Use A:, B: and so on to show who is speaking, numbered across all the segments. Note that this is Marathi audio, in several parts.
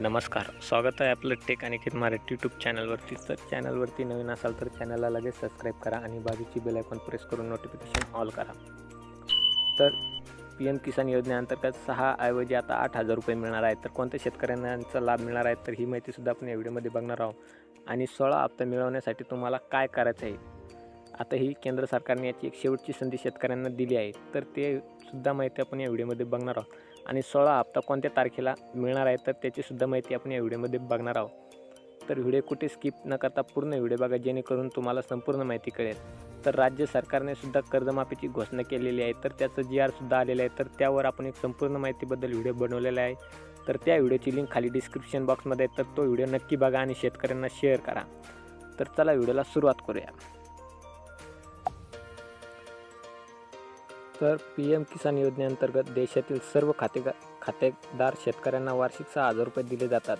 A: नमस्कार. स्वागत आहे आपलं टेक आणि कित मराठी यूट्यूब चॅनलवरती तर चॅनलवरती नवीन असाल तर चॅनलला लगेच सबस्क्राईब करा आणि बाजूची बेल आयकॉन प्रेस करून नोटिफिकेशन ऑल करा. तर पी एम किसान योजनेअंतर्गत सहा ऐवजी आता आठ हजार रुपये मिळणार आहेत. तर कोणत्या शेतकऱ्यांचा लाभ मिळणार आहे? तर ही माहितीसुद्धा आपण या व्हिडिओमध्ये बघणार आहोत. आणि सोळा हप्ता मिळवण्यासाठी तुम्हाला काय करायचं आहे आता ही केंद्र सरकारने याची एक शेवटची संधी शेतकऱ्यांना दिली आहे. तर ते सुद्धा माहिती आपण या व्हिडिओमध्ये बघणार आहोत. आणि सोळा हप्ता कोणत्या तारखेला मिळणार आहे तर त्याचीसुद्धा माहिती आपण या व्हिडिओमध्ये बघणार आहोत. तर व्हिडिओ कुठे स्किप न करता पूर्ण व्हिडिओ बघा जेणेकरून तुम्हाला संपूर्ण माहिती कळेल. तर राज्य सरकारने सुद्धा कर्जमाफीची घोषणा केलेली आहे तर त्याचं जी आरसुद्धा आलेलं आहे तर त्यावर आपण एक संपूर्ण माहितीबद्दल व्हिडिओ बनवलेला आहे. तर त्या व्हिडिओची लिंक खाली डिस्क्रिप्शन बॉक्समध्ये आहे तर तो व्हिडिओ नक्की बघा आणि शेतकऱ्यांना शेअर करा. तर चला व्हिडिओला सुरुवात करूया. तर पी एम किसान योजनेअंतर्गत देशातील सर्व खातेगा खातेदार शेतकऱ्यांना वार्षिक सहा हजार रुपये दिले जातात.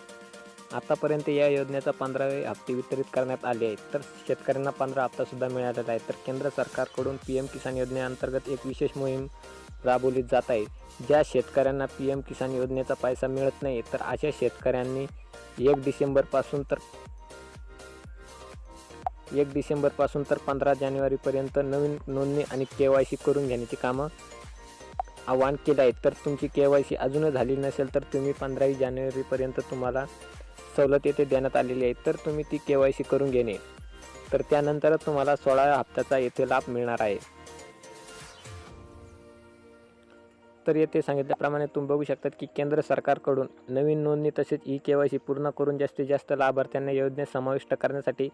A: आतापर्यंत या योजनेचा पंधरावे हप्ते वितरित करण्यात आले आहेत. तर शेतकऱ्यांना पंधरा हप्तासुद्धा मिळालेला आहे. तर केंद्र सरकारकडून पी एम किसान योजनेअंतर्गत एक विशेष मोहीम राबवली जात आहे. ज्या शेतकऱ्यांना पी एम किसान योजनेचा पैसा मिळत नाही तर अशा शेतकऱ्यांनी एक डिसेंबरपासून तर एक डिसेंबरपासून तर पंधरा जानेवारीपर्यंत नवीन नोंदणी आणि के वाय सी करून घेण्याची कामं आवाहन केलं आहे तर तुमची के वाय सी अजूनच झाली नसेल तर तुम्ही पंधरावी जानेवारीपर्यंत तुम्हाला सवलत येथे देण्यात आलेली आहे. तर तुम्ही ती के वाय सी करून घेणे. तर त्यानंतरच तुम्हाला सोळा हप्त्याचा येथे लाभ मिळणार आहे. तर येथे सांगितल्याप्रमाणे तुम्ही बघू शकतात की केंद्र सरकारकडून नवीन नोंदणी तसेच ई के वाय सी पूर्ण करून जास्तीत जास्त लाभार्थ्यांना योजनेत समाविष्ट करण्यासाठी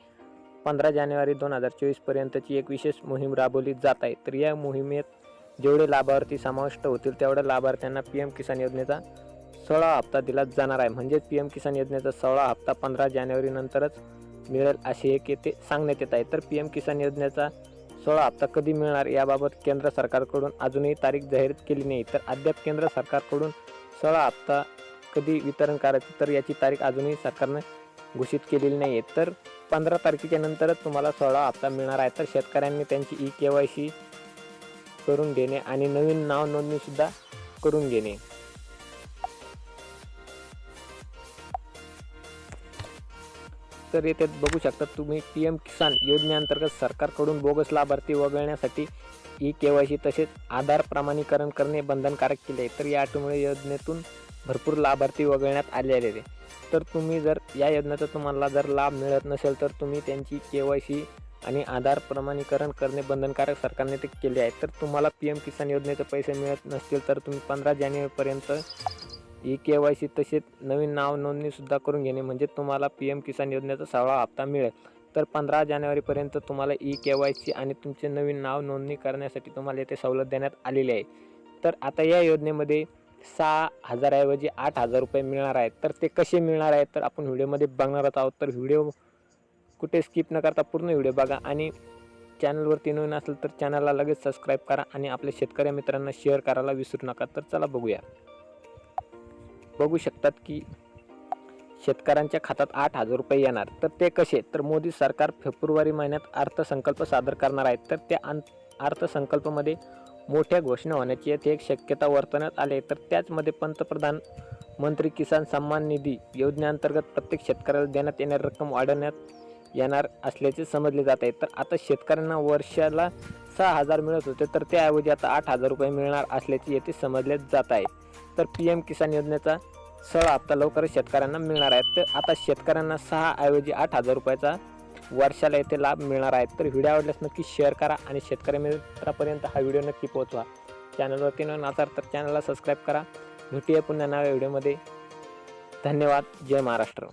A: पंधरा जानेवारी दोन हजार चोवीसपर्यंतची एक विशेष मोहीम राबवली जात आहे. तर या मोहिमेत जेवढे लाभार्थी समाविष्ट होतील तेवढ्या लाभार्थ्यांना पी एम किसान योजनेचा सोळा हप्ता दिला जाणार आहे. म्हणजेच पी एम किसान योजनेचा सोळा हप्ता पंधरा जानेवारीनंतरच मिळेल असे एक येथे सांगण्यात येत आहे. तर पी एम किसान योजनेचा सोळा हप्ता कधी मिळणार याबाबत केंद्र सरकारकडून अजूनही तारीख जाहीर केली नाही. तर अद्याप केंद्र सरकारकडून सोळा हप्ता कधी वितरण करायचं तर याची तारीख अजूनही सरकारनं घोषित केलेली नाही आहे तर पंधरा तारखेच्या नंतरच तुम्हाला सोळा हप्ता मिळणार आहे. तर शेतकऱ्यांनी त्यांची ई के वाय सी करून घेणे आणि नवीन नाव नोंदणीसुद्धा करून घेणे. तर येथे बघू शकता तुम्ही पी एम किसान योजनेअंतर्गत सरकारकडून बोगस लाभार्थी वगळण्यासाठी ई के वाय सी तसेच आधार प्रमाणीकरण करणे बंधनकारक केले. तर या अटीमुळे योजनेतून भरपूर लाभार्थी वगळण्यात आलेले आहे तर तुम्ही जर या योजनेचा तुम्हाला जर लाभ मिळत नसेल तर तुम्ही त्यांची के वाय सी आणि आधार प्रमाणीकरण करणे बंधनकारक सरकारने ते केले आहे. तर तुम्हाला पी एम किसान योजनेचे पैसे मिळत नसतील तर तुम्ही पंधरा जानेवारीपर्यंत ई के वाय सी तसेच नवीन नाव नोंदणीसुद्धा करून घेणे म्हणजे तुम्हाला पी एम किसान योजनेचा सहावा हप्ता मिळेल. तर पंधरा जानेवारीपर्यंत तुम्हाला ई के वाय सी आणि तुमचे नवीन नाव नोंदणी करण्यासाठी तुम्हाला येथे सवलत देण्यात आलेली आहे. तर आता या योजनेमध्ये सहा हजाराऐवजी आठ हजार रुपये मिळणार आहेत. तर ते कसे मिळणार आहेत तर आपण व्हिडिओमध्ये बघणारच आहोत. तर व्हिडिओ कुठे स्किप न करता पूर्ण व्हिडिओ बघा. आणि चॅनलवरती नवीन असेल तर चॅनलला लगेच सबस्क्राईब करा आणि आपल्या शेतकरी मित्रांना शेअर करायला विसरू नका. तर चला बघूया. बघू शकतात की शेतकऱ्यांच्या खात्यात आठ हजार रुपये येणार. तर ते कसे? तर मोदी सरकार फेब्रुवारी महिन्यात अर्थसंकल्प सादर करणार आहेत. तर त्या अं अर्थसंकल्पामध्ये मोठ्या घोषणा होण्याची येथे एक शक्यता वर्तवण्यात आली तर त्याचमध्ये पंतप्रधान मंत्री किसान सन्मान निधी योजनेअंतर्गत प्रत्येक शेतकऱ्याला देण्यात येणारी रक्कम वाढवण्यात येणार असल्याचे समजले जात आहे. तर आता शेतकऱ्यांना वर्षाला सहा हजार मिळत होते तर त्याऐवजी आता आठ हजार रुपये मिळणार असल्याचे येथे समजले जात आहे. तर पी एम किसान योजनेचा सोळा हप्ता लवकरच शेतकऱ्यांना मिळणार आहे. तर आता शेतकऱ्यांना सहा ऐवजी आठ हजार रुपयाचा वर्षाला येथे लाभ मिळणार आहेत. तर व्हिडिओ आवडल्यास नक्की शेअर करा आणि शेतकरी मित्रापर्यंत हा व्हिडिओ नक्की पोहोचवा. चॅनलवरती न नसाल तर चॅनलला सबस्क्राईब करा. भेटूया पुन्हा नव्या व्हिडिओमध्ये धन्यवाद. जय महाराष्ट्र.